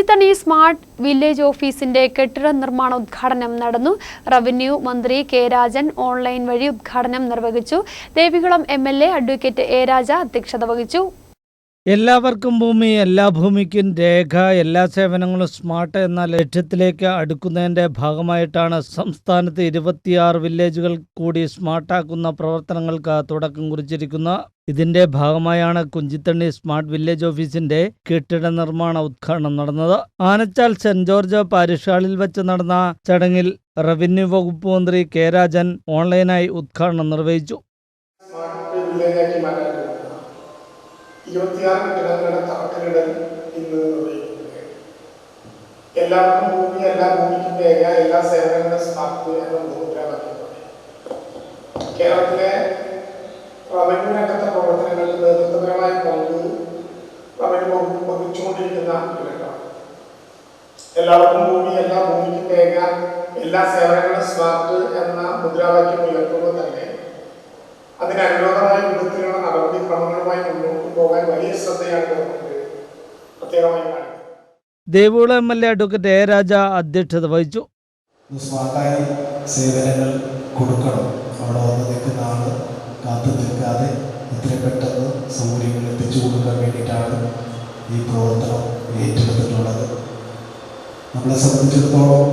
കുഞ്ചിത്തണി smart village ഓഫീസിന്റെ കെട്ടിട നിർമ്മാണ ഉദ്ഘാടനം നടന്നു. റവന്യൂ മന്ത്രി കെ രാജൻ ഓൺലൈൻ വഴി ഉദ്ഘാടനം നിർവഹിച്ചു. Devikulam M L A advocate A Raja അധ്യക്ഷത വഹിച്ചു. എല്ലാവർക്കും ഭൂമി എല്ലാ ഭൂമിക്കും രേഖ എല്ലാ സേവനങ്ങളും സ്മാർട്ട് എന്ന ലക്ഷ്യത്തിലേക്ക് അടുക്കുന്നതിന്റെ ഭാഗമായിട്ടാണ് സംസ്ഥാനത്ത് ഇരുപത്തിയാറ് വില്ലേജുകൾ കൂടി സ്മാർട്ടാക്കുന്ന പ്രവർത്തനങ്ങൾക്ക് തുടക്കം കുറിച്ചിരിക്കുന്നത്. ഇതിന്റെ ഭാഗമായാണ് കുഞ്ചിത്തണ്ണി സ്മാർട്ട് വില്ലേജ് ഓഫീസിന്റെ കെട്ടിട നിർമ്മാണ ഉദ്ഘാടനം നടന്നത്. ആനച്ചാൽ സെന്റ് ജോർജ് പാരിഷ് ഹാളിൽ വെച്ച് നടന്ന ചടങ്ങിൽ റവന്യൂ വകുപ്പ് മന്ത്രി കെ രാജൻ ഓൺലൈനായി ഉദ്ഘാടനം നിർവഹിച്ചു. എല്ലാവർക്കും എല്ലാ കേരളത്തിലെ റവന്യൂ രംഗത്തെ പ്രവർത്തനങ്ങളിൽ നേതൃത്വപരമായ പങ്ക് റവന്യൂ വഹിച്ചുകൊണ്ടിരിക്കുന്ന എല്ലാവർക്കും ഭൂമി എല്ലാ ഭൂമിക്കും തേങ്ങ എല്ലാ സേവനങ്ങളും സ്മാർട്ട് എന്ന മുദ്രാവാക്യം ഉയർത്തുമ്പോൾ തന്നെ അതിനനുരോധമായ വിധത്തിലുള്ള നടപടിക്രമങ്ങളുമായി മുന്നോട്ട് പോകാൻ വലിയ ശ്രദ്ധയാണ് പ്രത്യേകമായി Devikulam M L A advocate A Raja അധ്യക്ഷത വഹിച്ചു. സ്മാർട്ടായി സേവനങ്ങൾ കൊടുക്കണം. അവിടെ വന്ന് നിൽക്കുന്ന ആൾ കാത്തു നിൽക്കാതെ എത്രയും പെട്ടെന്ന് സൗകര്യങ്ങൾ എത്തിച്ചു കൊടുക്കാൻ വേണ്ടിയിട്ടാണ് ഈ പ്രവർത്തനം ഏറ്റെടുത്തിട്ടുള്ളത്. നമ്മളെ സംബന്ധിച്ചിടത്തോളം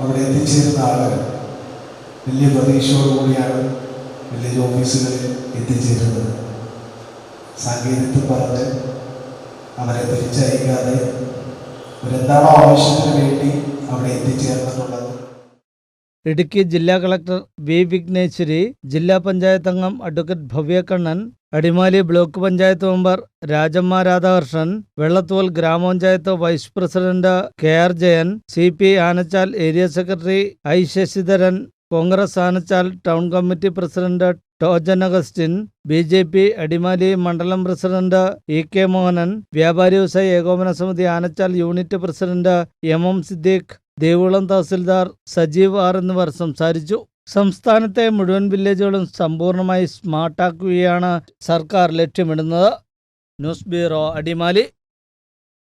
അവിടെ എത്തിച്ചേരുന്ന ആളുകൾ വലിയ പ്രതീക്ഷയോടുകൂടിയാണ് വില്ലേജ് ഓഫീസുകളിൽ എത്തിച്ചേരുന്നത്. സാങ്കേതികത്വം പറഞ്ഞ് അവരെ തിരിച്ചയക്കാതെ അവരെന്താണോ ആവശ്യത്തിന് വേണ്ടി അവിടെ എത്തിച്ചേർന്നിട്ടുള്ളത് ഇടുക്കി ജില്ലാ കളക്ടർ വി വിഘ്നേശ്വരി ജില്ലാ പഞ്ചായത്ത് അംഗം advocate Bhavyakannan Adimali block panchayat member Rajamma Radhakrishnan Vellathol ഗ്രാമപഞ്ചായത്ത് vice president K R Jayan C P Anachal area secretary I Sasidharan Congress Anachal town committee president Tojan Augustine B J P Adimali മണ്ഡലം president E K Mohanan വ്യാപാരി വ്യവസായ ഏകോപന സമിതി Anachal unit president M M Siddique Devulam tahsildar Sajeev R എന്നിവർ സംസാരിച്ചു. സംസ്ഥാനത്തെ മുഴുവൻ വില്ലേജുകളും സമ്പൂർണമായി സ്മാർട്ടാക്കുകയാണ് സർക്കാർ ലക്ഷ്യമിടുന്നത്. News bureau Adimali.